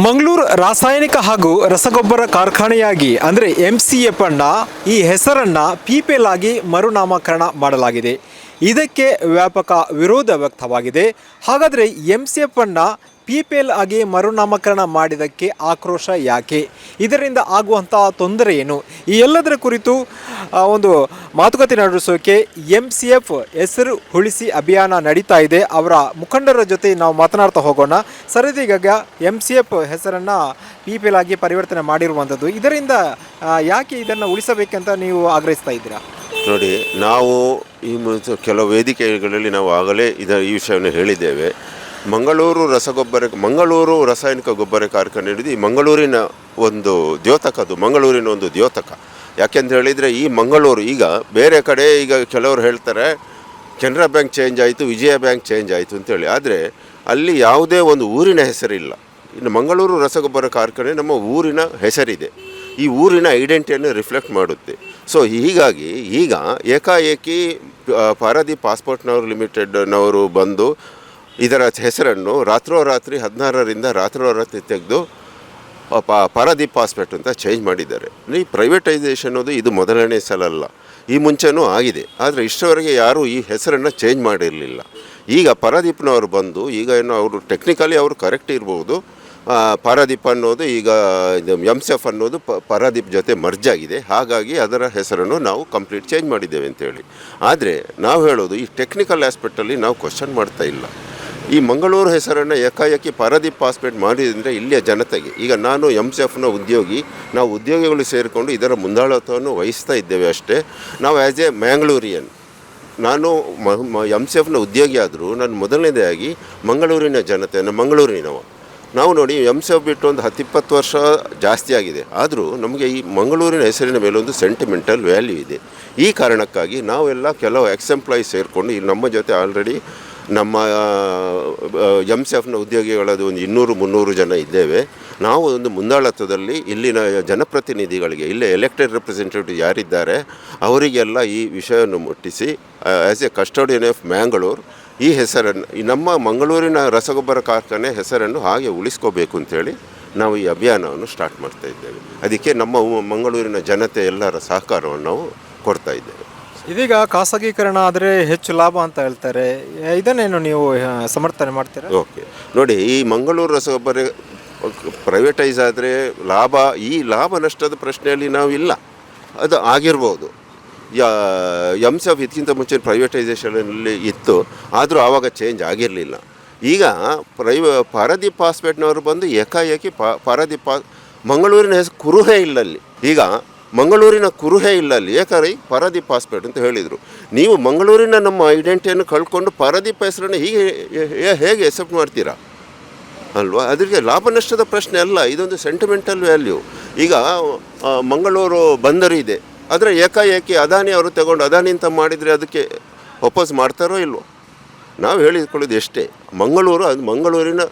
ಮಂಗಳೂರು ರಾಸಾಯನಿಕ ಹಾಗೂ ರಸಗೊಬ್ಬರ ಕಾರ್ಖಾನೆಯಾಗಿ, ಅಂದರೆ ಎಂ ಸಿ ಅನ್ನ ಈ ಹೆಸರನ್ನು ಪಿಪಿಎಲ್ ಆಗಿ ಮರುನಾಮಕರಣ ಮಾಡಲಾಗಿದೆ. ಇದಕ್ಕೆ ವ್ಯಾಪಕ ವಿರೋಧ ವ್ಯಕ್ತವಾಗಿದೆ. ಹಾಗಾದರೆ ಎಂ ಸಿ ಅನ್ನ ಪಿ ಆಗಿ ಮರುನಾಮಕರಣ ಮಾಡಿದ್ದಕ್ಕೆ ಆಕ್ರೋಶ ಯಾಕೆ? ಇದರಿಂದ ಆಗುವಂತಹ ತೊಂದರೆ ಏನು? ಈ ಎಲ್ಲದರ ಕುರಿತು ಒಂದು ಮಾತುಕತೆ ನಡೆಸೋಕೆ ಎಂ ಸಿ ಎಫ್ ಹೆಸರು ಉಳಿಸಿ ಅಭಿಯಾನ ನಡೀತಾ ಇದೆ. ಅವರ ಮುಖಂಡರ ಜೊತೆ ನಾವು ಮಾತನಾಡ್ತಾ ಹೋಗೋಣ. ಸರ್ ಇದೀಗ ಎಂ ಸಿ ಎಫ್ ಹೆಸರನ್ನು ಪಿ ಆಗಿ ಪರಿವರ್ತನೆ ಮಾಡಿರುವಂಥದ್ದು ಇದರಿಂದ ಯಾಕೆ ಇದನ್ನು ಉಳಿಸಬೇಕಂತ ನೀವು ಆಗ್ರಹಿಸ್ತಾ ಇದ್ದೀರಾ? ನೋಡಿ, ನಾವು ಈ ಕೆಲವು ವೇದಿಕೆಗಳಲ್ಲಿ ನಾವು ಆಗಲೇ ಇದರ ಈ ವಿಷಯವನ್ನು ಹೇಳಿದ್ದೇವೆ. ಮಂಗಳೂರು ರಸಗೊಬ್ಬರ, ಮಂಗಳೂರು ರಾಸಾಯನಿಕ ಗೊಬ್ಬರ ಕಾರ್ಖಾನೆ ಹಿಡಿದು ಮಂಗಳೂರಿನ ಒಂದು ದ್ಯೋತಕ, ಅದು ಮಂಗಳೂರಿನ ಒಂದು ದ್ಯೋತಕ. ಯಾಕೆಂತ ಹೇಳಿದರೆ ಈ ಮಂಗಳೂರು ಈಗ ಬೇರೆ ಕಡೆ ಈಗ ಕೆಲವರು ಹೇಳ್ತಾರೆ, ಕೆನರಾ ಬ್ಯಾಂಕ್ ಚೇಂಜ್ ಆಯಿತು, ವಿಜಯ ಬ್ಯಾಂಕ್ ಚೇಂಜ್ ಆಯಿತು ಅಂತೇಳಿ ಆದರೆ ಅಲ್ಲಿ ಯಾವುದೇ ಒಂದು ಊರಿನ ಹೆಸರಿಲ್ಲ. ಇನ್ನು ಮಂಗಳೂರು ರಸಗೊಬ್ಬರ ಕಾರ್ಖಾನೆ ನಮ್ಮ ಊರಿನ ಹೆಸರಿದೆ. ಈ ಊರಿನ ಐಡೆಂಟಿಟಿಯನ್ನು ರಿಫ್ಲೆಕ್ಟ್ ಮಾಡುತ್ತೆ. ಸೊ ಹೀಗಾಗಿ ಈಗ ಏಕಾಏಕಿ ಪಾರದಿ ಪಾಸ್ಪೋರ್ಟ್ನವರು ಲಿಮಿಟೆಡ್ನವರು ಬಂದು ಇದರ ಹೆಸರನ್ನು ರಾತ್ರೋರಾತ್ರಿ ಹದಿನಾರರಿಂದ ರಾತ್ರೋರಾತ್ರಿ ತೆಗೆದು ಪ, ಪರದೀಪ್ ಆಸ್ಪೆಟ್ ಅಂತ ಚೇಂಜ್ ಮಾಡಿದ್ದಾರೆ. ಈ ಪ್ರೈವೇಟೈಸೇಷನ್ ಅನ್ನೋದು ಇದು ಮೊದಲನೇ ಸಲ ಅಲ್ಲ. ಈ ಮುಂಚೆನೂ ಆಗಿದೆ. ಆದರೆ ಇಷ್ಟವರೆಗೆ ಯಾರೂ ಈ ಹೆಸರನ್ನು ಚೇಂಜ್ ಮಾಡಿರಲಿಲ್ಲ. ಈಗ ಪಾರಾದೀಪ್ನವರು ಬಂದು, ಈಗ ಏನು ಅವರು ಟೆಕ್ನಿಕಲಿ ಅವರು ಕರೆಕ್ಟ್ ಇರ್ಬೋದು. ಪರಾದೀಪ್ ಅನ್ನೋದು ಈಗ ಎಂ ಎಫ್ ಅನ್ನೋದು ಪ, ಪಾರಾದೀಪ್ ಜೊತೆ ಮರ್ಜ್ ಆಗಿದೆ. ಹಾಗಾಗಿ ಅದರ ಹೆಸರನ್ನು ನಾವು ಕಂಪ್ಲೀಟ್ ಚೇಂಜ್ ಮಾಡಿದ್ದೇವೆ ಅಂತೇಳಿ ಆದರೆ ನಾವು ಹೇಳೋದು ಈ ಟೆಕ್ನಿಕಲ್ ಆಸ್ಪೆಕ್ಟಲ್ಲಿ ನಾವು ಕ್ವಶನ್ ಮಾಡ್ತಾ ಇಲ್ಲ. ಈ ಮಂಗಳೂರು ಹೆಸರನ್ನು ಏಕಾಏಕಿ ಪಾರದೀಪ್ ಪಾಸ್ಪೇಟ್ ಮಾಡಿದರೆ ಇಲ್ಲಿಯ ಜನತೆಗೆ, ಈಗ ನಾನು ಎಂ ಸಿ ಎಫ್ನ ಉದ್ಯೋಗಿ, ನಾವು ಉದ್ಯೋಗಿಗಳು ಸೇರಿಕೊಂಡು ಇದರ ಮುಂದಾಳತ್ವವನ್ನು ವಹಿಸ್ತಾ ಇದ್ದೇವೆ ಅಷ್ಟೇ. ನಾವು ಆ್ಯಸ್ ಎ ಮ್ಯಾಂಗ್ಳೂರಿಯನ್ ನಾನು ಎಂ ಸಿ ಎಫ್ನ ಉದ್ಯೋಗಿ ಆದರೂ ನಾನು ಮೊದಲನೇದಾಗಿ ಮಂಗಳೂರಿನ ಜನತೆಯನ್ನು ನಾನು ಮಂಗಳೂರಿನವ. ನಾವು ನೋಡಿ ಎಂ ಸಿ ಎಫ್ ಬಿಟ್ಟು ಒಂದು ಹತ್ತಿಪ್ಪತ್ತು ವರ್ಷ ಜಾಸ್ತಿ ಆಗಿದೆ. ಆದರೂ ನಮಗೆ ಈ ಮಂಗಳೂರಿನ ಹೆಸರಿನ ಮೇಲೆ ಒಂದು ಸೆಂಟಿಮೆಂಟಲ್ ವ್ಯಾಲ್ಯೂ ಇದೆ. ಈ ಕಾರಣಕ್ಕಾಗಿ ನಾವೆಲ್ಲ ಕೆಲವು ಎಕ್ಸ್ ಎಂಪ್ಲಾಯೀಸ್ ಸೇರಿಕೊಂಡು ಇಲ್ಲಿ ನಮ್ಮ ಜೊತೆ ಆಲ್ರೆಡಿ ನಮ್ಮ ಎಂ ಸಿ ಎಫ್ನ ಉದ್ಯೋಗಿಗಳದು ಒಂದು ಇನ್ನೂರು ಮುನ್ನೂರು ಜನ ಇದ್ದೇವೆ. ನಾವು ಒಂದು ಮುಂದಾಳತ್ವದಲ್ಲಿ ಇಲ್ಲಿನ ಜನಪ್ರತಿನಿಧಿಗಳಿಗೆ, ಇಲ್ಲೇ ಎಲೆಕ್ಟೆಡ್ ರೆಪ್ರೆಸೆಂಟೇಟಿವ್ ಯಾರಿದ್ದಾರೆ, ಅವರಿಗೆಲ್ಲ ಈ ವಿಷಯವನ್ನು ಮುಟ್ಟಿಸಿ as a custodian of Mangaluru ಈ ಹೆಸರನ್ನು ನಮ್ಮ ಮಂಗಳೂರಿನ ರಸಗೊಬ್ಬರ ಕಾರ್ಖಾನೆ ಹೆಸರನ್ನು ಹಾಗೆ ಉಳಿಸ್ಕೋಬೇಕು ಅಂತೇಳಿ ನಾವು ಈ ಅಭಿಯಾನವನ್ನು ಸ್ಟಾರ್ಟ್ ಮಾಡ್ತಾ ಇದ್ದೇವೆ. ಅದಕ್ಕೆ ನಮ್ಮ ಮಂಗಳೂರಿನ ಜನತೆ ಎಲ್ಲರ ಸಹಕಾರವನ್ನು ನಾವು ಕೊಡ್ತಾ ಇದ್ದೇವೆ. ಇದೀಗ ಖಾಸಗೀಕರಣ ಆದರೆ ಹೆಚ್ಚು ಲಾಭ ಅಂತ ಹೇಳ್ತಾರೆ. ಇದನ್ನೇನು ನೀವು ಸಮರ್ಥನೆ ಮಾಡ್ತೀರಾ? ಓಕೆ. ನೋಡಿ, ಈ ಮಂಗಳೂರು ರಸಗೊಬ್ಬರ ಪ್ರೈವೇಟೈಸ್ ಆದರೆ ಲಾಭ, ಈ ಲಾಭ ನಷ್ಟದ ಪ್ರಶ್ನೆಯಲ್ಲಿ ನಾವು ಇಲ್ಲ. ಅದು ಆಗಿರ್ಬೋದು. ಯಾ ಎಂ ಎಫ್ ಇದಕ್ಕಿಂತ ಮುಂಚೆ ಪ್ರೈವೇಟೈಸೇಷನಲ್ಲಿ ಇತ್ತು, ಆದರೂ ಆವಾಗ ಚೇಂಜ್ ಆಗಿರಲಿಲ್ಲ. ಈಗ ಪ್ರೈವ, ಪಾರದೀಪ್ ಪಾಸ್ಪೇಟ್ನವರು ಬಂದು ಏಕಾಏಕಿ ಪಾ, ಪಾರದೀಪ್, ಮಂಗಳೂರಿನ ಹೆಸರು ಕುರುಹೇ ಇಲ್ಲ ಅಲ್ಲಿ ಈಗ ಮಂಗಳೂರಿನ ಕುರುಹೇ ಇಲ್ಲ ಅಲ್ಲಿ. ಏಕಾರೆ ಪಾರಾದೀಪ್ ಪಾಸ್ಪೇಟ್ ಅಂತ ಹೇಳಿದರು. ನೀವು ಮಂಗಳೂರಿನ ನಮ್ಮ ಐಡೆಂಟಿಟಿಯನ್ನು ಕಳ್ಕೊಂಡು ಪಾರಾದೀಪ್ ಹೆಸರನ್ನು ಹೀಗೆ ಹೇಗೆ ಎಕ್ಸೆಪ್ಟ್ ಮಾಡ್ತೀರಾ? ಅಲ್ವಾ? ಅದಕ್ಕೆ ಲಾಭ ನಷ್ಟದ ಪ್ರಶ್ನೆ ಅಲ್ಲ, ಇದೊಂದು ಸೆಂಟಿಮೆಂಟಲ್ ವ್ಯಾಲ್ಯೂ ಈಗ ಮಂಗಳೂರು ಬಂದರು ಇದೆ. ಆದರೆ ಏಕಾಏಕಿ ಅದಾನಿ ಅವರು ತಗೊಂಡು ಅದಾನಿ ಅಂತ ಮಾಡಿದರೆ ಅದಕ್ಕೆ ವಾಪಸ್ ಮಾಡ್ತಾರೋ ಇಲ್ವೋ? ನಾವು ಹೇಳಿಕೊಳ್ಳೋದು ಎಷ್ಟೇ. ಮಂಗಳೂರು ಅದು ಮಂಗಳೂರಿನ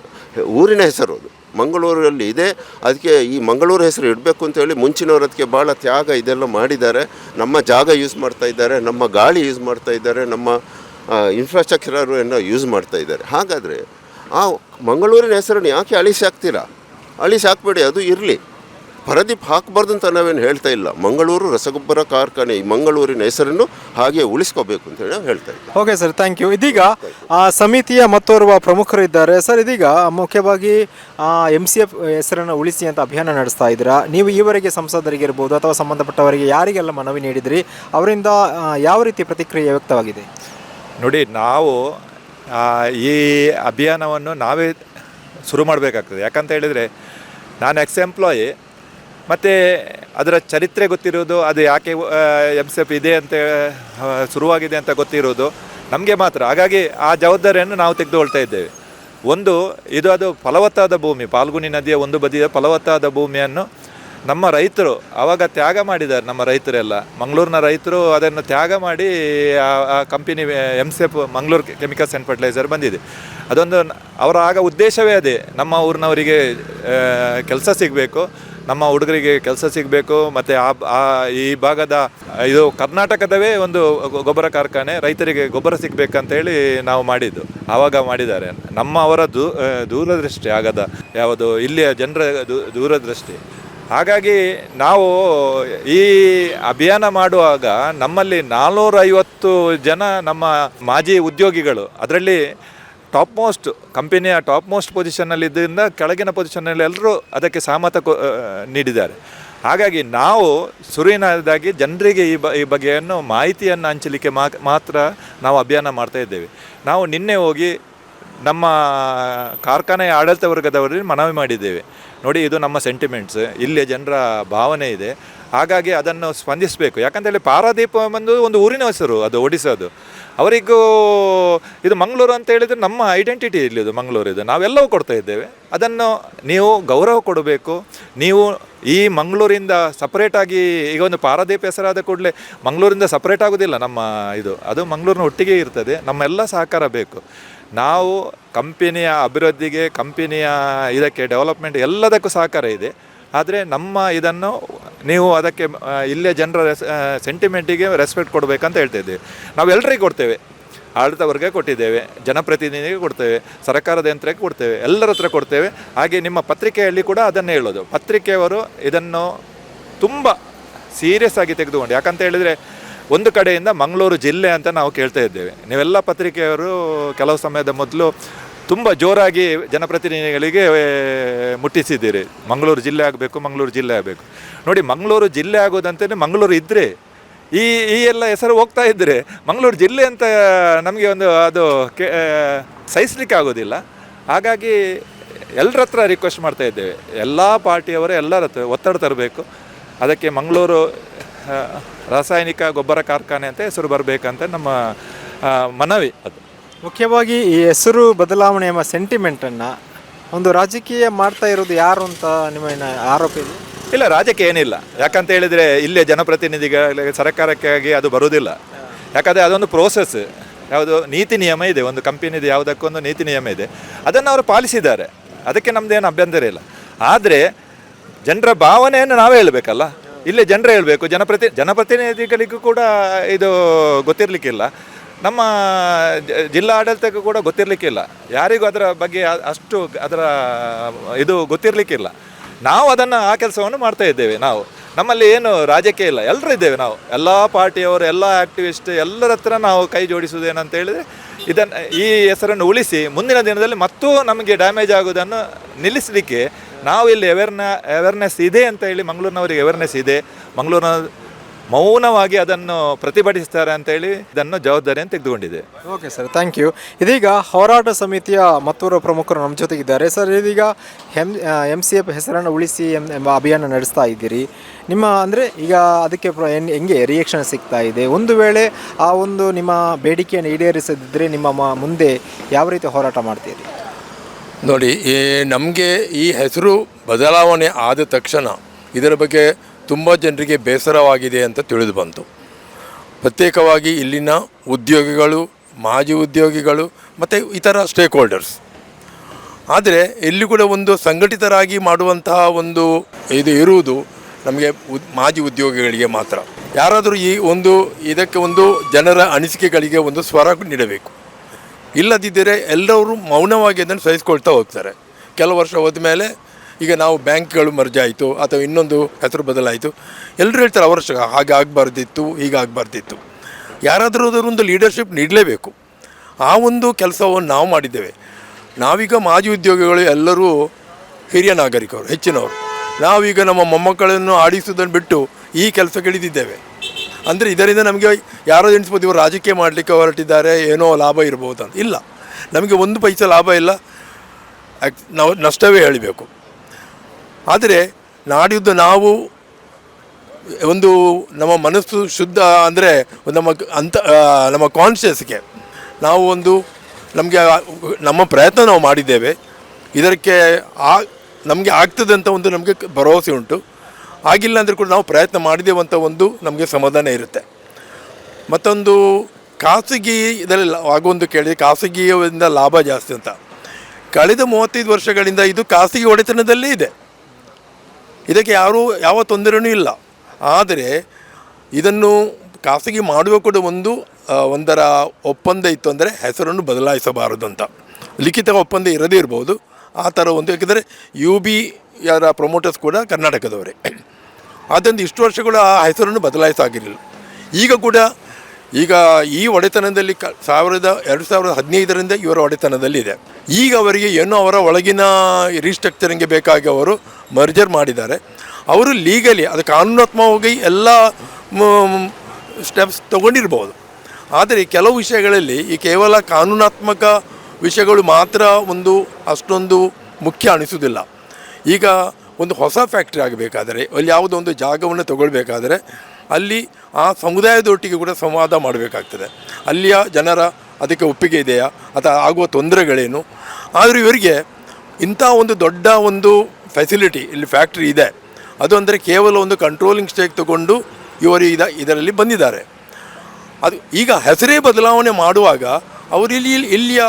ಊರಿನ ಹೆಸರು ಅದು. ಮಂಗಳೂರಲ್ಲಿ ಇದೆ. ಅದಕ್ಕೆ ಈ ಮಂಗಳೂರು ಹೆಸರು ಇಡಬೇಕು ಅಂತೇಳಿ ಮುಂಚಿನವರು ಅದಕ್ಕೆ ಭಾಳ ತ್ಯಾಗ ಇದೆಲ್ಲ ಮಾಡಿದ್ದಾರೆ. ನಮ್ಮ ಜಾಗ ಯೂಸ್ ಮಾಡ್ತಾ ಇದ್ದಾರೆ, ನಮ್ಮ ಗಾಳಿ ಯೂಸ್ ಮಾಡ್ತಾ ಇದ್ದಾರೆ, ನಮ್ಮ ಇನ್ಫ್ರಾಸ್ಟ್ರಕ್ಚರ್ ಏನೋ ಯೂಸ್ ಮಾಡ್ತಾ ಇದ್ದಾರೆ. ಹಾಗಾದರೆ ಆ ಮಂಗಳೂರಿನ ಹೆಸರನ್ನು ಯಾಕೆ ಅಳಿಸಿ ಹಾಕ್ತೀರಾ? ಅಳಿಸಿ ಹಾಕ್ಬೇಡಿ, ಅದು ಇರಲಿ. ಪರದೀಪ್ ಹಾಕಬಾರ್ದು ಅಂತ ನಾವೇನು ಹೇಳ್ತಾ ಇಲ್ಲ. ಮಂಗಳೂರು ರಸಗೊಬ್ಬರ ಕಾರ್ಖಾನೆ ಈ ಮಂಗಳೂರಿನ ಹೆಸರನ್ನು ಹಾಗೆ ಉಳಿಸ್ಕೋಬೇಕು ಅಂತೇಳಿ ನಾವು ಹೇಳ್ತಾ ಇದ್ದೀವಿ ಓಕೆ ಸರ್ ಥ್ಯಾಂಕ್ ಯು ಇದೀಗ ಆ ಸಮಿತಿಯ ಮತ್ತೋರ್ವ ಪ್ರಮುಖರು ಇದ್ದಾರೆ. ಸರ್ ಇದೀಗ ಮುಖ್ಯವಾಗಿ ಎಂ ಸಿ ಎಫ್ ಹೆಸರನ್ನು ಉಳಿಸಿ ಅಂತ ಅಭಿಯಾನ ನಡೆಸ್ತಾ ಇದ್ದೀರಾ? ನೀವು ಈವರೆಗೆ ಸಂಸದರಿಗೆ ಇರ್ಬೋದು ಅಥವಾ ಸಂಬಂಧಪಟ್ಟವರಿಗೆ ಯಾರಿಗೆಲ್ಲ ಮನವಿ ನೀಡಿದ್ರಿ? ಅವರಿಂದ ಯಾವ ರೀತಿ ಪ್ರತಿಕ್ರಿಯೆ ವ್ಯಕ್ತವಾಗಿದೆ? ನೋಡಿ ನಾವು ಆ, ಈ ಅಭಿಯಾನವನ್ನು ನಾವೇ ಶುರು ಮಾಡಬೇಕಾಗ್ತದೆ. ಯಾಕಂತ ಹೇಳಿದರೆ ನಾನು ಎಕ್ಸ್ ಎಂಪ್ಲಾಯಿ ಮತ್ತು ಅದರ ಚರಿತ್ರೆ ಗೊತ್ತಿರೋದು, ಅದು ಯಾಕೆ ಎಂ ಸಿ ಎಫ್ ಇದೆ ಅಂತ ಶುರುವಾಗಿದೆ ಅಂತ ಗೊತ್ತಿರೋದು ನಮಗೆ ಮಾತ್ರ. ಹಾಗಾಗಿ ಆ ಜವಾಬ್ದಾರಿಯನ್ನು ನಾವು ತೆಗೆದುಕೊಳ್ತಾ ಇದ್ದೇವೆ. ಒಂದು, ಇದು ಅದು ಫಲವತ್ತಾದ ಭೂಮಿ, ಪಾಲ್ಗುನಿ ನದಿಯ ಒಂದು ಬದಿಯ ಫಲವತ್ತಾದ ಭೂಮಿಯನ್ನು ನಮ್ಮ ರೈತರು ಆವಾಗ ತ್ಯಾಗ ಮಾಡಿದ್ದಾರೆ, ನಮ್ಮ ರೈತರೆಲ್ಲ. ಮಂಗಳೂರಿನ ರೈತರು ಅದನ್ನು ತ್ಯಾಗ ಮಾಡಿ, ಆ- company M C F Mangaluru chemicals and fertilizer ಬಂದಿದೆ. ಅದೊಂದು, ಅವರ ಆಗ ಉದ್ದೇಶವೇ ಅದೇ. ನಮ್ಮ ಊರಿನವರಿಗೆ ಕೆಲಸ ಸಿಗಬೇಕು. ನಮ್ಮ ಹುಡುಗರಿಗೆ ಕೆಲಸ ಸಿಗಬೇಕು, ಮತ್ತು ಆ ಈ ಭಾಗದ, ಇದು ಕರ್ನಾಟಕದವೇ ಒಂದು ಗೊಬ್ಬರ ಕಾರ್ಖಾನೆ, ರೈತರಿಗೆ ಗೊಬ್ಬರ ಸಿಗಬೇಕಂತ ಹೇಳಿ ನಾವು ಮಾಡಿದ್ದು, ಆವಾಗ ಮಾಡಿದ್ದಾರೆ. ನಮ್ಮ ಅವರ ದೂ ದೂರದೃಷ್ಟಿ ಆಗದ, ಯಾವುದು ಇಲ್ಲಿಯ ಜನರ ದೂರದೃಷ್ಟಿ. ಹಾಗಾಗಿ ನಾವು ಈ ಅಭಿಯಾನ ಮಾಡುವಾಗ ನಮ್ಮಲ್ಲಿ ನಾನ್ನೂರೈವತ್ತು ಜನ ನಮ್ಮ ಮಾಜಿ ಉದ್ಯೋಗಿಗಳು, ಅದರಲ್ಲಿ ಟಾಪ್ ಮೋಸ್ಟ್ ಕಂಪನಿಯ ಟಾಪ್ ಮೋಸ್ಟ್ ಪೊಸಿಷನ್ನಲ್ಲಿದ್ದರಿಂದ ಕೆಳಗಿನ ಪೊಸಿಷನ್ನಲ್ಲಿ ಎಲ್ಲರೂ ಅದಕ್ಕೆ ಸಹಮತ ಕೊ- ನೀಡಿದ್ದಾರೆ. ಹಾಗಾಗಿ ನಾವು ಸುರಿನದಾಗಿ ಜನರಿಗೆ ಈ ಬ, ಈ ಬಗೆಯನ್ನು ಮಾಹಿತಿಯನ್ನು ಹಂಚಲಿಕ್ಕೆ ಮಾತ್ರ ನಾವು ಅಭಿಯಾನ ಮಾಡ್ತಾ ಇದ್ದೇವೆ. ನಾವು ನಿನ್ನೆ ಹೋಗಿ ನಮ್ಮ ಕಾರ್ಖಾನೆಯ ಆಡಳಿತ ವರ್ಗದವರಿಗೆ ಮನವಿ ಮಾಡಿದ್ದೇವೆ. ನೋಡಿ, ಇದು ನಮ್ಮ ಸೆಂಟಿಮೆಂಟ್ಸ್ ಇಲ್ಲಿಯ ಜನರ ಭಾವನೆ ಇದೆ. ಹಾಗಾಗಿ ಅದನ್ನು ಸ್ಪಂದಿಸಬೇಕು. ಯಾಕಂತೇಳಿ ಪಾರಾದೀಪ ಬಂದು ಒಂದು ಊರಿನ ಹೆಸರು, ಅದು ಒಡಿಸೋದು ಅವರಿಗೂ ಇದು ಮಂಗಳೂರು ಅಂತ ಹೇಳಿದರೆ ನಮ್ಮ ಐಡೆಂಟಿಟಿ ಇಲ್ಲಿದು ಮಂಗಳೂರು ಇದು. ನಾವೆಲ್ಲವೂ ಕೊಡ್ತಾ ಇದ್ದೇವೆ. ಅದನ್ನು ನೀವು ಗೌರವ ಕೊಡಬೇಕು. ನೀವು ಈ ಮಂಗಳೂರಿಂದ ಸಪ್ರೇಟಾಗಿ ಈಗ ಒಂದು ಪಾರಾದೀಪ ಹೆಸರಾದ ಕೂಡಲೇ ಮಂಗಳೂರಿಂದ ಸಪ್ರೇಟ್ ಆಗೋದಿಲ್ಲ ನಮ್ಮ ಇದು. ಅದು ಮಂಗಳೂರಿನ ಒಟ್ಟಿಗೆ ಇರ್ತದೆ. ನಮ್ಮೆಲ್ಲ ಸಹಕಾರ ಬೇಕು. ನಾವು ಕಂಪನಿಯ ಅಭಿವೃದ್ಧಿಗೆ, ಕಂಪನಿಯ ಇದಕ್ಕೆ ಡೆವಲಪ್ಮೆಂಟ್ ಎಲ್ಲದಕ್ಕೂ ಸಹಕಾರ ಇದೆ. ಆದರೆ ನಮ್ಮ ಇದನ್ನು ನೀವು ಅದಕ್ಕೆ ಇಲ್ಲೇ ಜನರ ರೆಸ್ ಸೆಂಟಿಮೆಂಟಿಗೆ ರೆಸ್ಪೆಕ್ಟ್ ಕೊಡಬೇಕಂತ ಹೇಳ್ತಾ ಇದ್ದೇವೆ. ನಾವು ಎಲ್ಲರಿಗೂ ಕೊಡ್ತೇವೆ. ಆಡಳಿತ ವರ್ಗ ಕೊಟ್ಟಿದ್ದೇವೆ, ಜನಪ್ರತಿನಿಧಿಗೆ ಕೊಡ್ತೇವೆ, ಸರ್ಕಾರದ ಯಂತ್ರಕ್ಕೆ ಕೊಡ್ತೇವೆ, ಎಲ್ಲರ ಹತ್ರ ಕೊಡ್ತೇವೆ. ಹಾಗೆ ನಿಮ್ಮ ಪತ್ರಿಕೆಯಲ್ಲಿ ಕೂಡ ಅದನ್ನೇ ಹೇಳೋದು. ಪತ್ರಿಕೆಯವರು ಇದನ್ನು ತುಂಬ ಸೀರಿಯಸ್ ಆಗಿ ತೆಗೆದುಕೊಂಡು. ಯಾಕಂತ ಹೇಳಿದರೆ, ಒಂದು ಕಡೆಯಿಂದ ಮಂಗಳೂರು ಜಿಲ್ಲೆ ಅಂತ ನಾವು ಕೇಳ್ತಾ ಇದ್ದೇವೆ. ನೀವೆಲ್ಲ ಪತ್ರಿಕೆಯವರು ಕೆಲವು ಸಮಯದ ಮೊದಲು ತುಂಬ ಜೋರಾಗಿ ಜನಪ್ರತಿನಿಧಿಗಳಿಗೆ ಮುಟ್ಟಿಸಿದ್ದೀರಿ. ಮಂಗಳೂರು ಜಿಲ್ಲೆ ಆಗಬೇಕು, ಮಂಗಳೂರು ಜಿಲ್ಲೆ ಆಗಬೇಕು. ನೋಡಿ, ಮಂಗಳೂರು ಜಿಲ್ಲೆ ಆಗೋದಂತಲೇ ಮಂಗಳೂರು ಇದ್ದರೆ ಈ ಈ ಎಲ್ಲ ಹೆಸರು ಹೋಗ್ತಾ ಇದ್ದರೆ ಮಂಗಳೂರು ಜಿಲ್ಲೆ ಅಂತ ನಮಗೆ ಒಂದು ಅದು ಕೆ ಸಹಿಸ್ಲಿಕ್ಕೆ ಆಗೋದಿಲ್ಲ. ಹಾಗಾಗಿ ಎಲ್ಲರ ಹತ್ರ ರಿಕ್ವೆಸ್ಟ್ ಮಾಡ್ತಾ ಇದ್ದೇವೆ. ಎಲ್ಲ ಪಾರ್ಟಿಯವರು ಎಲ್ಲರ ಹತ್ರ ಒತ್ತಡ ತರಬೇಕು. ಅದಕ್ಕೆ ಮಂಗಳೂರು ರಾಸಾಯನಿಕ ಗೊಬ್ಬರ ಕಾರ್ಖಾನೆ ಅಂತ ಹೆಸರು ಬರಬೇಕಂತ ನಮ್ಮ ಮನವಿ ಅದು. ಮುಖ್ಯವಾಗಿ ಈ ಹೆಸರು ಬದಲಾವಣೆ ಎಂಬ ಸೆಂಟಿಮೆಂಟನ್ನು ಒಂದು ರಾಜಕೀಯ ಮಾಡ್ತಾ ಇರೋದು ಯಾರು ಅಂತ ನಿಮ್ಮ ಆರೋಪ ಇದೆ? ಇಲ್ಲ, ರಾಜಕೀಯ ಏನಿಲ್ಲ. ಯಾಕಂತ ಹೇಳಿದರೆ ಇಲ್ಲೇ ಜನಪ್ರತಿನಿಧಿಗಳಿಗೆ ಸರ್ಕಾರಕ್ಕಾಗಿ ಅದು ಬರುವುದಿಲ್ಲ. ಯಾಕಂದರೆ ಅದೊಂದು ಪ್ರೋಸೆಸ್ ಯಾವುದು, ನೀತಿ ನಿಯಮ ಇದೆ. ಒಂದು ಕಂಪನಿದು ಯಾವುದಕ್ಕೊಂದು ನೀತಿ ನಿಯಮ ಇದೆ. ಅದನ್ನು ಅವರು ಪಾಲಿಸಿದ್ದಾರೆ. ಅದಕ್ಕೆ ನಮ್ಮದೇನು ಅಭ್ಯಂತರ ಇಲ್ಲ. ಆದರೆ ಜನರ ಭಾವನೆಯನ್ನು ನಾವೇ ಹೇಳಬೇಕಲ್ಲ. ಇಲ್ಲೇ ಜನರೇ ಹೇಳಬೇಕು. ಜನಪ್ರತಿ, ಜನಪ್ರತಿನಿಧಿಗಳಿಗೂ ಕೂಡ ಇದು ಗೊತ್ತಿರಲಿಕ್ಕಿಲ್ಲ. ನಮ್ಮ ಜಿಲ್ಲಾ ಆಡಳಿತಕ್ಕೂ ಕೂಡ ಗೊತ್ತಿರಲಿಕ್ಕಿಲ್ಲ. ಯಾರಿಗೂ ಅದರ ಬಗ್ಗೆ ಅಷ್ಟು ಅದರ, ಇದು ಗೊತ್ತಿರಲಿಕ್ಕಿಲ್ಲ. ನಾವು ಅದನ್ನು ಆ ಕೆಲಸವನ್ನು ಮಾಡ್ತಾ ಇದ್ದೇವೆ ನಾವು. ನಮ್ಮಲ್ಲಿ ಏನು ರಾಜಕೀಯ ಇಲ್ಲ. ಎಲ್ಲರೂ ಇದ್ದೇವೆ ನಾವು. ಎಲ್ಲ ಪಾರ್ಟಿಯವರು, ಎಲ್ಲ ಆ್ಯಕ್ಟಿವಿಸ್ಟ್ ಎಲ್ಲರ ಹತ್ರ ನಾವು ಕೈ ಜೋಡಿಸುವುದೇನಂತ ಹೇಳಿದರೆ, ಇದನ್ನು, ಈ ಹೆಸರನ್ನು ಉಳಿಸಿ ಮುಂದಿನ ದಿನದಲ್ಲಿ ಮತ್ತೂ ನಮಗೆ ಡ್ಯಾಮೇಜ್ ಆಗೋದನ್ನು ನಿಲ್ಲಿಸಲಿಕ್ಕೆ ನಾವು ಇಲ್ಲಿ ಅವೇರ್ನ ಅವೇರ್ನೆಸ್ ಇದೆ ಅಂತ ಹೇಳಿ ಮಂಗಳೂರಿನವರಿಗೆ ಅವೇರ್ನೆಸ್ ಇದೆ. ಮಂಗಳೂರಿನ ಮೌನವಾಗಿ ಅದನ್ನು ಪ್ರತಿಭಟಿಸ್ತಾರೆ ಅಂತೇಳಿ ಇದನ್ನು ಜವಾಬ್ದಾರಿಯನ್ನು ತೆಗೆದುಕೊಂಡಿದೆ. ಓಕೆ ಸರ್ ಥ್ಯಾಂಕ್ ಯು ಇದೀಗ ಹೋರಾಟ ಸಮಿತಿಯ ಮತ್ತೂರು ಪ್ರಮುಖರು ನಮ್ಮ ಜೊತೆಗಿದ್ದಾರೆ. ಸರ್ ಇದೀಗ ಎಂ ಎಂ ಸಿ ಎಫ್ ಹೆಸರನ್ನು ಉಳಿಸಿ ಎಂ- ಎಂಬ ಅಭಿಯಾನ ನಡೆಸ್ತಾ ಇದ್ದೀರಿ. ನಿಮ್ಮ ಅಂದರೆ ಈಗ ಅದಕ್ಕೆ ಪ್ರ- ಹೆಂಗ್- ಹೆಂಗೆ ರಿಯಾಕ್ಷನ್ ಸಿಗ್ತಾ ಇದೆ? ಒಂದು ವೇಳೆ ಆ ಒಂದು ನಿಮ್ಮ ಬೇಡಿಕೆಯನ್ನು ಈಡೇರಿಸದಿದ್ದರೆ ನಿಮ್ಮ ಮ- ಮುಂದೆ ಯಾವ ರೀತಿ ಹೋರಾಟ ಮಾಡ್ತೀರಿ? ನೋಡಿ ಈ ನಮಗೆ ಈ ಹೆಸರು ಬದಲಾವಣೆ ಆದ ತಕ್ಷಣ ಇದರ ಬಗ್ಗೆ ತುಂಬ ಜನರಿಗೆ ಬೇಸರವಾಗಿದೆ ಅಂತ ತಿಳಿದು ಬಂತು. ಪ್ರತ್ಯೇಕವಾಗಿ ಇಲ್ಲಿನ ಉದ್ಯೋಗಿಗಳು, ಮಾಜಿ ಉದ್ಯೋಗಿಗಳು ಮತ್ತು ಇತರ ಸ್ಟೇಕ್ ಹೋಲ್ಡರ್ಸ್ ಆದರೆ ಇಲ್ಲಿ ಕೂಡ ಒಂದು ಸಂಘಟಿತರಾಗಿ ಮಾಡುವಂತಹ ಒಂದು ಇದು ಇರುವುದು ನಮಗೆ ಮಾಜಿ ಉದ್ಯೋಗಿಗಳಿಗೆ ಮಾತ್ರ. ಯಾರಾದರೂ ಈ ಒಂದು ಇದಕ್ಕೆ ಒಂದು ಜನರ ಅನಿಸಿಕೆಗಳಿಗೆ ಒಂದು ಸ್ವರ ನೀಡಬೇಕು. ಇಲ್ಲದಿದ್ದರೆ ಎಲ್ಲರೂ ಮೌನವಾಗಿ ಅದನ್ನು ಸಹಿಸ್ಕೊಳ್ತಾ ಹೋಗ್ತಾರೆ. ಕೆಲವು ವರ್ಷ ಹೋದ ಮೇಲೆ ಈಗ ನಾವು ಬ್ಯಾಂಕ್ಗಳು ಮರ್ಜ್ ಆಯಿತು ಅಥವಾ ಇನ್ನೊಂದು ಹೆಸರು ಬದಲಾಯಿತು. ಎಲ್ಲರೂ ಹೇಳ್ತಾರೆ ಅವರ ಹಾಗೆ ಆಗಬಾರ್ದಿತ್ತು, ಹೀಗೆ ಆಗಬಾರ್ದಿತ್ತು. ಯಾರಾದರೂ ಅದರೊಂದು ಲೀಡರ್ಶಿಪ್ ನೀಡಲೇಬೇಕು. ಆ ಒಂದು ಕೆಲಸವನ್ನು ನಾವು ಮಾಡಿದ್ದೇವೆ. ನಾವೀಗ ಮಾಜಿ ಉದ್ಯೋಗಿಗಳು ಎಲ್ಲರೂ ಹಿರಿಯ ನಾಗರಿಕರು, ಹೆಚ್ಚಿನವರು. ನಾವೀಗ ನಮ್ಮ ಮೊಮ್ಮಕ್ಕಳನ್ನು ಆಡಿಸುವುದನ್ನು ಬಿಟ್ಟು ಈ ಕೆಲಸಗಳಿದ್ದೇವೆ ಅಂದರೆ ಇದರಿಂದ ನಮಗೆ ಯಾರೋ ಎಣಿಸ್ಬೋದು ಇವರು ರಾಜಕೀಯ ಮಾಡಲಿಕ್ಕೆ ಹೊರಟಿದ್ದಾರೆ, ಏನೋ ಲಾಭ ಇರ್ಬೋದು ಅಂತ ಇಲ್ಲ. ನಮಗೆ ಒಂದು ಪೈಸೆ ಲಾಭ ಇಲ್ಲ. ನಾವು ನಷ್ಟವೇ ಹೇಳಬೇಕು. ಆದರೆ ನಾಡಿದ್ದು ನಾವು ಒಂದು ನಮ್ಮ ಮನಸ್ಸು ಶುದ್ಧ ಅಂದರೆ ನಮ್ಮ ಅಂತ ನಮ್ಮ ಕಾನ್ಷಿಯಸ್ಗೆ ನಾವು ಒಂದು ನಮಗೆ ನಮ್ಮ ಪ್ರಯತ್ನ ನಾವು ಮಾಡಿದ್ದೇವೆ. ಇದಕ್ಕೆ ಆ, ನಮಗೆ ಆಗ್ತದೆ ಅಂತ ಒಂದು ನಮಗೆ ಭರವಸೆ ಉಂಟು. ಆಗಿಲ್ಲ ಅಂದರೆ ಕೂಡ ನಾವು ಪ್ರಯತ್ನ ಮಾಡಿದ್ದೇವೆ ಅಂತ ಒಂದು ನಮಗೆ ಸಮಾಧಾನ ಇರುತ್ತೆ. ಮತ್ತೊಂದು ಖಾಸಗಿ ಇದರಲ್ಲಿ ಆಗೊಂದು ಕೇಳಿದೆ, ಖಾಸಗಿಯಿಂದ ಲಾಭ ಜಾಸ್ತಿ ಅಂತ. ಕಳೆದ ಮೂವತ್ತೈದು ವರ್ಷಗಳಿಂದ ಇದು ಖಾಸಗಿ ಒಡೆತನದಲ್ಲೇ ಇದೆ. ಇದಕ್ಕೆ ಯಾರೂ ಯಾವ ತೊಂದರೆಯೂ ಇಲ್ಲ. ಆದರೆ ಇದನ್ನು ಖಾಸಗಿ ಮಾಡುವ ಕೂಡ ಒಂದು ಒಂದರ ಒಪ್ಪಂದ ಇತ್ತು ಅಂದರೆ ಹೆಸರನ್ನು ಬದಲಾಯಿಸಬಾರದು ಅಂತ. ಲಿಖಿತ ಒಪ್ಪಂದ ಇರದೇ ಇರ್ಬೋದು. ಆ ಥರ ಒಂದು ಯಾಕೆಂದರೆ ಯು ಬಿ ಯಾರ ಪ್ರಮೋಟರ್ಸ್ ಕೂಡ ಕರ್ನಾಟಕದವರೇ. ಆದ್ದರಿಂದ ಇಷ್ಟು ವರ್ಷಗಳು ಆ ಹೆಸರನ್ನು ಬದಲಾಯಿಸಾಗಿರಲಿಲ್ಲ. ಈಗ ಕೂಡ ಈಗ ಈ ಒಡೆತನದಲ್ಲಿ ಕ, ಸಾವಿರದ, ಎರಡು ಸಾವಿರದ ಹದಿನೈದರಿಂದ ಇವರ ಒಡೆತನದಲ್ಲಿದೆ. ಈಗ ಅವರಿಗೆ ಏನೋ ಅವರ ಒಳಗಿನ ರೀಸ್ಟ್ರಕ್ಚರಿಂಗ್ಗೆ ಬೇಕಾಗಿ ಅವರು ಮರ್ಜರ್ ಮಾಡಿದ್ದಾರೆ. ಅವರು ಲೀಗಲಿ ಅದು ಕಾನೂನಾತ್ಮಕವಾಗಿ ಎಲ್ಲ ಸ್ಟೆಪ್ಸ್ ತಗೊಂಡಿರ್ಬೋದು. ಆದರೆ ಕೆಲವು ವಿಷಯಗಳಲ್ಲಿ ಈ ಕೇವಲ ಕಾನೂನಾತ್ಮಕ ವಿಷಯಗಳು ಮಾತ್ರ ಒಂದು ಅಷ್ಟೊಂದು ಮುಖ್ಯ ಅನಿಸುವುದಿಲ್ಲ. ಈಗ ಒಂದು ಹೊಸ ಫ್ಯಾಕ್ಟ್ರಿ ಆಗಬೇಕಾದರೆ, ಅಲ್ಲಿ ಯಾವುದೋ ಒಂದು ಜಾಗವನ್ನು ತಗೊಳ್ಬೇಕಾದರೆ, ಅಲ್ಲಿ ಆ ಸಮುದಾಯದೊಟ್ಟಿಗೆ ಕೂಡ ಸಂವಾದ ಮಾಡಬೇಕಾಗ್ತದೆ. ಅಲ್ಲಿಯ ಜನರ ಅದಕ್ಕೆ ಒಪ್ಪಿಗೆ ಇದೆಯಾ? ಅಥವಾ ಆಗುವ ತೊಂದರೆಗಳೇನು? ಆದರೂ ಇವರಿಗೆ ಇಂಥ ಒಂದು ದೊಡ್ಡ ಒಂದು ಫೆಸಿಲಿಟಿ ಇಲ್ಲಿ ಫ್ಯಾಕ್ಟ್ರಿ ಇದೆ. ಅದು ಅಂದರೆ ಕೇವಲ ಒಂದು ಕಂಟ್ರೋಲಿಂಗ್ ಸ್ಟೇಕ್ ತಗೊಂಡು ಇವರು ಇದ, ಇದರಲ್ಲಿ ಬಂದಿದ್ದಾರೆ. ಅದು ಈಗ ಹೆಸರೇ ಬದಲಾವಣೆ ಮಾಡುವಾಗ ಅವರು ಇಲ್ಲಿ ಇಲ್ಲಿಯ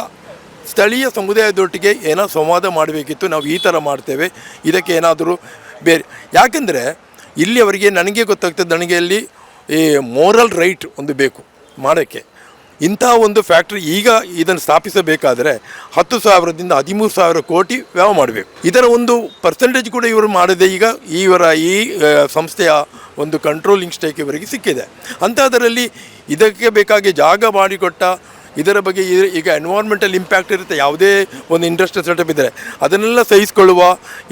ಸ್ಥಳೀಯ ಸಮುದಾಯದೊಟ್ಟಿಗೆ ಏನೋ ಸಂವಾದ ಮಾಡಬೇಕಿತ್ತು, ನಾವು ಈ ಥರ ಮಾಡ್ತೇವೆ, ಇದಕ್ಕೆ ಏನಾದರೂ ಬೇರೆ. ಯಾಕೆಂದರೆ ಇಲ್ಲಿ ಅವರಿಗೆ ನನಗೆ ಗೊತ್ತಾಗ್ತದೆ, ನನಗೆ ಅಲ್ಲಿ ಈ ಮೋರಲ್ ರೈಟ್ ಒಂದು ಬೇಕು, ಮಾಡೋಕ್ಕೆ. ಇಂಥ ಒಂದು ಫ್ಯಾಕ್ಟ್ರಿ ಈಗ ಇದನ್ನು ಸ್ಥಾಪಿಸಬೇಕಾದರೆ ಹತ್ತು ಸಾವಿರದಿಂದ ಹದಿಮೂರು ಸಾವಿರ ಕೋಟಿ ವ್ಯವ ಮಾಡಬೇಕು. ಇದರ ಒಂದು ಪರ್ಸೆಂಟೇಜ್ ಕೂಡ ಇವರು ಮಾಡದೆ. ಈಗ ಇವರ ಈ ಸಂಸ್ಥೆಯ ಒಂದು ಕಂಟ್ರೋಲಿಂಗ್ ಸ್ಟೇಕ್ ಇವರಿಗೆ ಸಿಕ್ಕಿದೆ. ಅಂಥದ್ರಲ್ಲಿ ಇದಕ್ಕೆ ಬೇಕಾಗಿ ಜಾಗ ಮಾಡಿಕೊಟ್ಟ ಇದರ ಬಗ್ಗೆ ಈಗ ಎನ್ವೈರ್ಮೆಂಟಲ್ ಇಂಪ್ಯಾಕ್ಟ್ ಇರುತ್ತೆ. ಯಾವುದೇ ಒಂದು ಇಂಡಸ್ಟ್ರಿ ಸೆಟಪ್ ಇದ್ದರೆ ಅದನ್ನೆಲ್ಲ ಸಹಿಸಿಕೊಳ್ಳುವ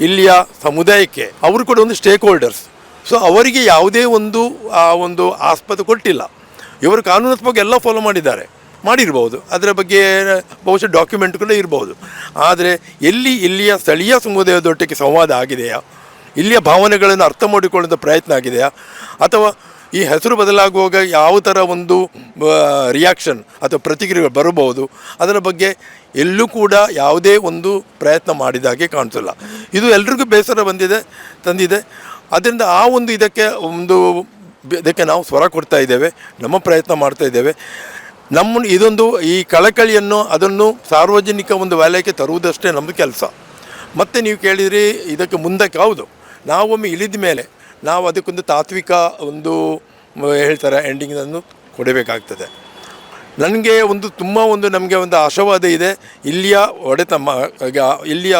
ಇಲ್ಲಿಯ ಸಮುದಾಯಕ್ಕೆ ಅವರು ಕೂಡ ಒಂದು ಸ್ಟೇಕ್ ಹೋಲ್ಡರ್ಸ್ ಸೊ ಅವರಿಗೆ ಯಾವುದೇ ಒಂದು, ಆ ಒಂದು ಆಸ್ಪದ ಕೊಟ್ಟಿಲ್ಲ. ಇವರು ಕಾನೂನಾತ್ಮಕ ಎಲ್ಲ ಫಾಲೋ ಮಾಡಿದ್ದಾರೆ. ಮಾಡಿರ್ಬೋದು ಅದರ ಬಗ್ಗೆ ಬಹುಶಃ ಡಾಕ್ಯುಮೆಂಟ್ ಕೂಡ ಇರ್ಬೋದು ಆದರೆ ಎಲ್ಲಿ ಇಲ್ಲಿಯ ಸ್ಥಳೀಯ ಸಮುದಾಯದೊಟ್ಟಿಗೆ ಸಂವಾದ ಆಗಿದೆಯಾ? ಇಲ್ಲಿಯ ಭಾವನೆಗಳನ್ನು ಅರ್ಥ ಮಾಡಿಕೊಳ್ಳುವ ಪ್ರಯತ್ನ ಆಗಿದೆಯಾ? ಅಥವಾ ಈ ಹೆಸರು ಬದಲಾಗುವಾಗ ಯಾವ ಥರ ಒಂದು ರಿಯಾಕ್ಷನ್ ಅಥವಾ ಪ್ರತಿಕ್ರಿಯೆ ಬರಬಹುದು? ಅದರ ಬಗ್ಗೆ ಎಲ್ಲೂ ಕೂಡ ಯಾವುದೇ ಒಂದು ಪ್ರಯತ್ನ ಮಾಡಿದಾಗೆ ಕಾಣಿಸಲ್ಲ. ಇದು ಎಲ್ರಿಗೂ ಬೇಸರ ಬಂದಿದೆ, ತಂದಿದೆ. ಅದರಿಂದ ಆ ಒಂದು ಇದಕ್ಕೆ ಒಂದು ಇದಕ್ಕೆ ನಾವು ಸ್ವರ ಕೊಡ್ತಾ ಇದ್ದೇವೆ, ನಮ್ಮ ಪ್ರಯತ್ನ ಮಾಡ್ತಾ ಇದ್ದೇವೆ. ನಮ್ಮ ಇದೊಂದು ಈ ಕಳಕಳಿಯನ್ನು ಅದನ್ನು ಸಾರ್ವಜನಿಕ ಒಂದು ವಲಯಕ್ಕೆ ತರುವುದಷ್ಟೇ ನಮ್ಮ ಕೆಲಸ. ಮತ್ತು ನೀವು ಕೇಳಿದ್ರಿ ಇದಕ್ಕೆ ಮುಂದಕ್ಕೆ, ಹೌದು. ನಾವೊಮ್ಮೆ ಇಳಿದ ಮೇಲೆ ನಾವು ಅದಕ್ಕೊಂದು ತಾತ್ವಿಕ ಒಂದು ಹೇಳ್ತಾರೆ ಎಂಡಿಂಗನ್ನು ಕೊಡಬೇಕಾಗ್ತದೆ. ನನಗೆ ಒಂದು, ತುಂಬ ಒಂದು ನಮಗೆ ಒಂದು ಆಶಾವಾದ ಇದೆ. ಇಲ್ಲಿಯ ಒಡೆತ ಇಲ್ಲಿಯ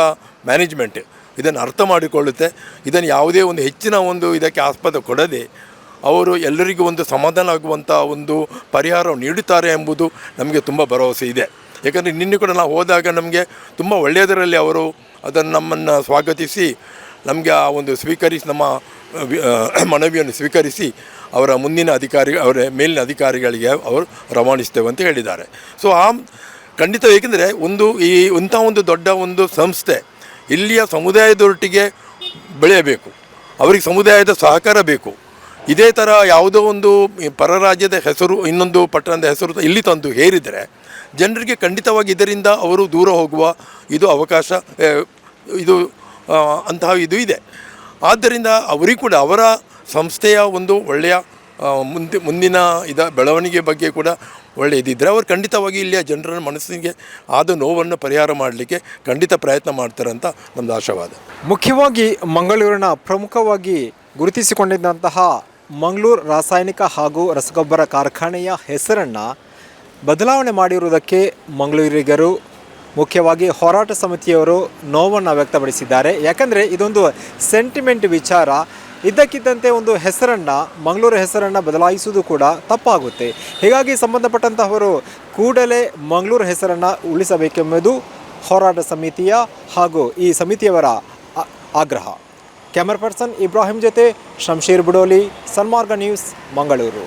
ಮ್ಯಾನೇಜ್ಮೆಂಟ್ ಇದನ್ನು ಅರ್ಥ ಮಾಡಿಕೊಳ್ಳುತ್ತೆ. ಇದನ್ನು ಯಾವುದೇ ಒಂದು ಹೆಚ್ಚಿನ ಒಂದು ಇದಕ್ಕೆ ಆಸ್ಪದ ಕೊಡದೆ ಅವರು ಎಲ್ಲರಿಗೂ ಒಂದು ಸಮಾಧಾನ ಆಗುವಂಥ ಒಂದು ಪರಿಹಾರ ನೀಡುತ್ತಾರೆ ಎಂಬುದು ನಮಗೆ ತುಂಬ ಭರವಸೆ ಇದೆ. ಯಾಕಂದರೆ ನಿನ್ನೆ ಕೂಡ ನಾವು ಹೋದಾಗ ನಮಗೆ ತುಂಬ ಒಳ್ಳೆಯದರಲ್ಲಿ ಅವರು ಅದನ್ನು ನಮ್ಮನ್ನು ಸ್ವಾಗತಿಸಿ, ನಮಗೆ ಆ ಒಂದು ಸ್ವೀಕರಿಸಿ, ನಮ್ಮ ಮನವಿಯನ್ನು ಸ್ವೀಕರಿಸಿ ಅವರ ಮುಂದಿನ ಅಧಿಕಾರಿ, ಅವರ ಮೇಲಿನ ಅಧಿಕಾರಿಗಳಿಗೆ ಅವರು ರವಾನಿಸ್ತೇವೆ ಅಂತ ಹೇಳಿದ್ದಾರೆ. ಸೊ ಆ ಖಂಡಿತ ಏಕೆಂದರೆ ಒಂದು ಈ ಇಂಥ ಒಂದು ದೊಡ್ಡ ಒಂದು ಸಂಸ್ಥೆ ಇಲ್ಲಿಯ ಸಮುದಾಯದೊಟ್ಟಿಗೆ ಬೆಳೆಯಬೇಕು. ಅವರಿಗೆ ಸಮುದಾಯದ ಸಹಕಾರ ಬೇಕು. ಇದೇ ಥರ ಯಾವುದೋ ಒಂದು ಪರರಾಜ್ಯದ ಪರ ರಾಜ್ಯದ ಹೆಸರು, ಇನ್ನೊಂದು ಪಟ್ಟಣದ ಹೆಸರು ಇಲ್ಲಿ ತಂದು ಹೇರಿದರೆ ಜನರಿಗೆ ಖಂಡಿತವಾಗಿ ಇದರಿಂದ ಅವರು ದೂರ ಹೋಗುವ ಇದು ಅವಕಾಶ ಇದು ಅಂತಹ ಇದು ಇದೆ. ಆದ್ದರಿಂದ ಅವರಿಗೂ ಕೂಡ ಅವರ ಸಂಸ್ಥೆಯ ಒಂದು ಒಳ್ಳೆಯ ಮುಂದೆ, ಮುಂದಿನ ಇದ, ಬೆಳವಣಿಗೆ ಬಗ್ಗೆ ಕೂಡ ಒಳ್ಳೆಯ ಇದಿದ್ದರೆ ಅವರು ಖಂಡಿತವಾಗಿ ಇಲ್ಲಿಯ ಜನರ ಮನಸ್ಸಿಗೆ ಆದ ನೋವನ್ನು ಪರಿಹಾರ ಮಾಡಲಿಕ್ಕೆ ಖಂಡಿತ ಪ್ರಯತ್ನ ಮಾಡ್ತಾರೆ ಅಂತ ನಮ್ಮದು ಆಶಾವಾದ. ಮುಖ್ಯವಾಗಿ ಮಂಗಳೂರಿನ ಪ್ರಮುಖವಾಗಿ ಗುರುತಿಸಿಕೊಂಡಿದ್ದಂತಹ ಮಂಗಳೂರು ರಾಸಾಯನಿಕ ಹಾಗೂ ರಸಗೊಬ್ಬರ ಕಾರ್ಖಾನೆಯ ಹೆಸರನ್ನು ಬದಲಾವಣೆ ಮಾಡಿರುವುದಕ್ಕೆ ಮಂಗಳೂರಿಗರು ಮುಖ್ಯವಾಗಿ ಹೋರಾಟ ಸಮಿತಿಯವರು ನೋವನ್ನು ವ್ಯಕ್ತಪಡಿಸಿದ್ದಾರೆ. ಯಾಕಂದರೆ ಇದೊಂದು ಸೆಂಟಿಮೆಂಟ್ ವಿಚಾರ. ಇದ್ದಕ್ಕಿದ್ದಂತೆ ಒಂದು ಹೆಸರನ್ನು, ಮಂಗಳೂರು ಹೆಸರನ್ನು ಬದಲಾಯಿಸುವುದು ಕೂಡ ತಪ್ಪಾಗುತ್ತೆ. ಹೀಗಾಗಿ ಸಂಬಂಧಪಟ್ಟಂತಹವರು ಕೂಡಲೇ ಮಂಗಳೂರು ಹೆಸರನ್ನು ಉಳಿಸಬೇಕೆಂಬುದು ಹೋರಾಟ ಸಮಿತಿಯ ಹಾಗೂ ಈ ಸಮಿತಿಯವರ ಆಗ್ರಹ. ಕ್ಯಾಮರಾ ಪರ್ಸನ್ ಇಬ್ರಾಹಿಂ ಜೊತೆ ಶಂಶೀರ್ ಬುಡೋಲಿ ಸನ್ಮಾರ್ಗ ನ್ಯೂಸ್ ಮಂಗಳೂರು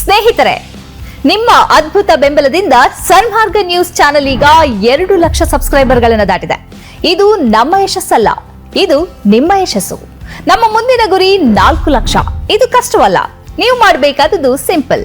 ಸ್ನೇಹಿತರೆ, ನಿಮ್ಮ ಅದ್ಭುತ ಬೆಂಬಲದಿಂದ ಸನ್ಮಾರ್ಗ ನ್ಯೂಸ್ ಚಾನೆಲ್ ಈಗ ಎರಡು ಲಕ್ಷ ಸಬ್ಸ್ಕ್ರೈಬರ್ಗಳನ್ನು ದಾಟಿದೆ. ಇದು ನಮ್ಮ ಯಶಸ್ಸಲ್ಲ, ಇದು ನಿಮ್ಮ ಯಶಸ್ಸು. ನಮ್ಮ ಮುಂದಿನ ಗುರಿ ನಾಲ್ಕು ಲಕ್ಷ. ಇದು ಕಷ್ಟವಲ್ಲ, ನೀವು ಮಾಡಬೇಕಾದದ್ದು ಸಿಂಪಲ್